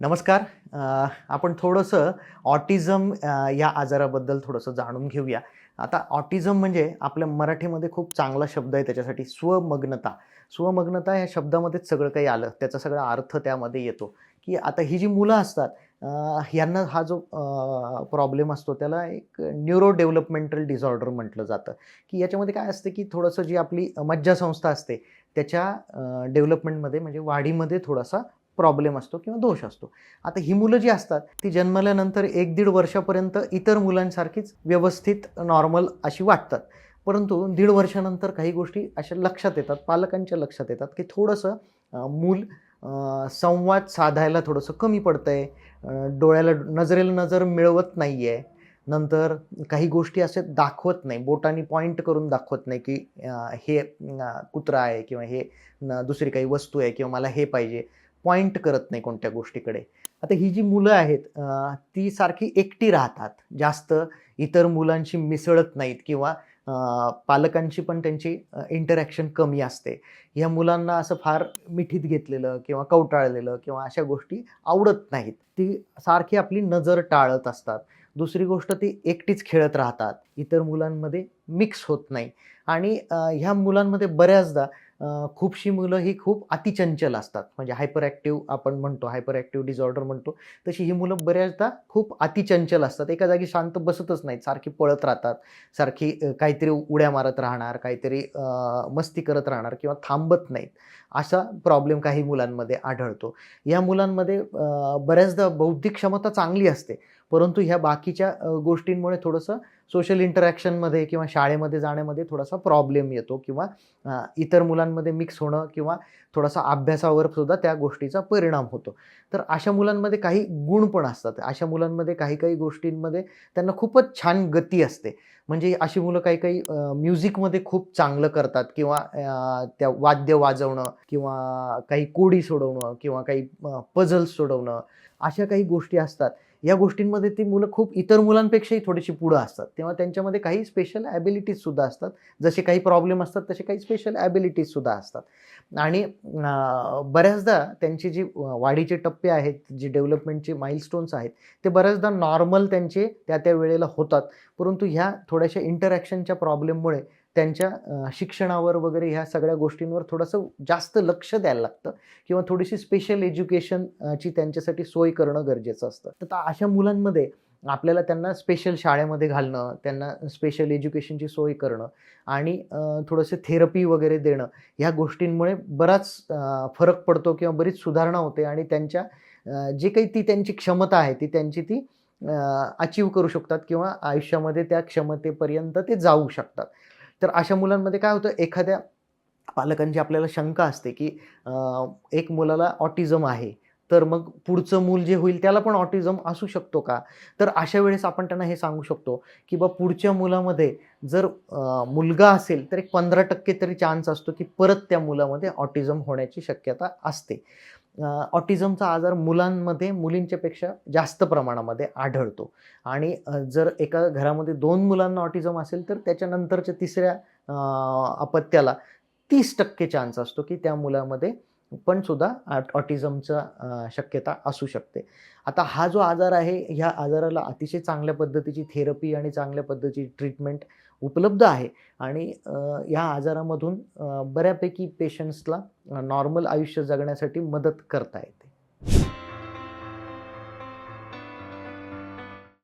नमस्कार. आपण थोडंसं ऑटिझम या आजाराबद्दल थोडंसं जाणून घेऊया. आता ऑटिझम म्हणजे आपल्या मराठीमध्ये खूप चांगला शब्द आहे त्याच्यासाठी स्वमग्नता. स्वमग्नता ह्या शब्दामध्येच सगळं काही आलं. त्याचा सगळा अर्थ त्यामध्ये येतो. की आता ही जी मुलं असतात यांना हा जो प्रॉब्लेम असतो त्याला एक न्यूरो डेव्हलपमेंटल डिझॉर्डर म्हटलं जातं. की याच्यामध्ये काय असतं की थोडंसं जी आपली मज्जासंस्था असते त्याच्या डेव्हलपमेंटमध्ये म्हणजे वाढीमध्ये थोडासा प्रॉब्लेम असतो किंवा दोष असतो. आता ही मुलं जी असतात ती जन्मल्यानंतर एक दीड वर्षापर्यंत इतर मुलांसारखीच व्यवस्थित नॉर्मल अशी वाटतात. परंतु दीड वर्षानंतर काही गोष्टी अशा लक्षात येतात पालकांच्या लक्षात येतात की थोडंसं मूल संवाद साधायला थोडंसं कमी पडतं आहे डोळ्याला नजरेला नजर मिळवत नाही आहे नंतर काही गोष्टी असे दाखवत नाही. बोटाने पॉईंट करून दाखवत नाही की हे कुत्रा आहे किंवा हे न- दुसरी काही वस्तू आहे किंवा मला हे पाहिजे. पॉईंट करत नाही कोणत्या गोष्टीकडे. आता ही जी मुलं आहेत ती सारखी एकटी राहतात. जास्त इतर मुलांशी मिसळत नाहीत किंवा पालकांची पण त्यांची इंटरॅक्शन कमी असते. ह्या मुलांना असं फार मिठीत घेतलेलं किंवा कवटाळलेलं किंवा अशा गोष्टी आवडत नाहीत. ती सारखी आपली नजर टाळत असतात. दुसरी गोष्ट ती एकटीच खेळत राहतात. इतर मुलांमध्ये मिक्स होत नाही. आणि ह्या मुलांमध्ये बऱ्याचदा खूपशी मुलं ही खूप अतिचंचल असतात. म्हणजे हायपर ॲक्टिव्ह आपण म्हणतो हायपर ॲक्टिव्ह डिसऑर्डर म्हणतो. तशी ही मुलं बऱ्याचदा खूप अतिचंचल असतात. एका जागी शांत बसतच नाहीत. सारखी पळत राहतात. सारखी काहीतरी उड्या मारत राहणार काहीतरी मस्ती करत राहणार किंवा थांबत नाहीत. असा प्रॉब्लेम काही मुलांमध्ये आढळतो. या मुलांमध्ये बऱ्याचदा बौद्धिक क्षमता चांगली असते. परंतु ह्या बाकीच्या गोष्टींमुळे थोडंसं सोशल इंटरॅक्शनमध्ये किंवा शाळेमध्ये जाण्यामध्ये थोडासा प्रॉब्लेम येतो किंवा इतर मुलांमध्ये मिक्स होणं किंवा थोडासा अभ्यासावर सुद्धा त्या गोष्टीचा परिणाम होतो. तर अशा मुलांमध्ये काही गुण पण असतात. अशा मुलांमध्ये काही काही गोष्टींमध्ये त्यांना खूपच छान गती असते. म्हणजे अशी मुलं काही काही म्युझिकमध्ये खूप चांगलं करतात किंवा त्या वाद्य वाजवणं किंवा काही कोडी सोडवणं किंवा काही पझल्स सोडवणं अशा काही गोष्टी असतात. या गोष्टींमध्ये ती मुलं खूप इतर मुलांपेक्षाही थोडीशी पुढं असतात. तेव्हा त्यांच्यामध्ये काही स्पेशल ॲबिलिटीजसुद्धा असतात. जसे काही प्रॉब्लेम असतात तसे काही स्पेशल ॲबिलिटीजसुद्धा असतात. आणि बऱ्याचदा त्यांची जी वाढीचे टप्पे आहेत जी डेव्हलपमेंटचे माइलस्टोन्स आहेत ते बऱ्याचदा नॉर्मल त्यांचे त्या त्या वेळेला होतात. परंतु ह्या थोड्याशा इंटरॅक्शनच्या प्रॉब्लेममुळे त्यांच्या शिक्षणावर वगैरे ह्या सगळ्या गोष्टींवर थोडंसं जास्त लक्ष द्यायला लागतं किंवा थोडीशी स्पेशल एज्युकेशनची त्यांच्यासाठी सोय करणं गरजेचं असतं. तर अशा मुलांमध्ये आपल्याला त्यांना स्पेशल शाळेमध्ये घालणं त्यांना स्पेशल एज्युकेशनची सोय करणं आणि थोडंसं थेरपी वगैरे देणं ह्या गोष्टींमुळे बराच फरक पडतो किंवा बरीच सुधारणा होते आणि त्यांच्या जे काही ती त्यांची क्षमता आहे ती त्यांची ती अचीव करू शकतात किंवा आयुष्यामध्ये त्या क्षमतेपर्यंत ते जाऊ शकतात. तर अशा मुलांमध्ये काय होतं एखाद्या पालकांची आपल्याला शंका असते की एक मुलाला ऑटिझम आहे तर मग पुढचं मूल जे होईल त्याला पण ऑटिझम असू शकतो का? तर अशा वेळेस आपण त्यांना हे सांगू शकतो की बा पुढच्या मुलामध्ये जर मुलगा असेल तर एक पंधरा टक्के तरी चान्स असतो की परत त्या मुलामध्ये ऑटिझम होण्याची शक्यता असते. ऑटिझमचा आजार मुलांमध्ये मुलींच्या पेक्षा जास्त प्रमाणामध्ये आढळतो. आणि जर एका घरामध्ये दोन मुलांना ऑटिझम असेल तर त्याच्यानंतरच्या तिसऱ्या अपत्याला तीस टक्के चान्स असतो की त्या मुलामध्ये पण सुद्धा ऑटिझमचा शक्यता असू शकते. आता हा जो आजार आहे ह्या आजाराला अतिशय चांगल्या पद्धतीची थेरपी आणि चांगल्या पद्धतीची ट्रीटमेंट उपलब्ध आहे. आणि ह्या आजारामधून बऱ्यापैकी पेशंट्सला नॉर्मल आयुष्य जगण्यासाठी मदत करता येते.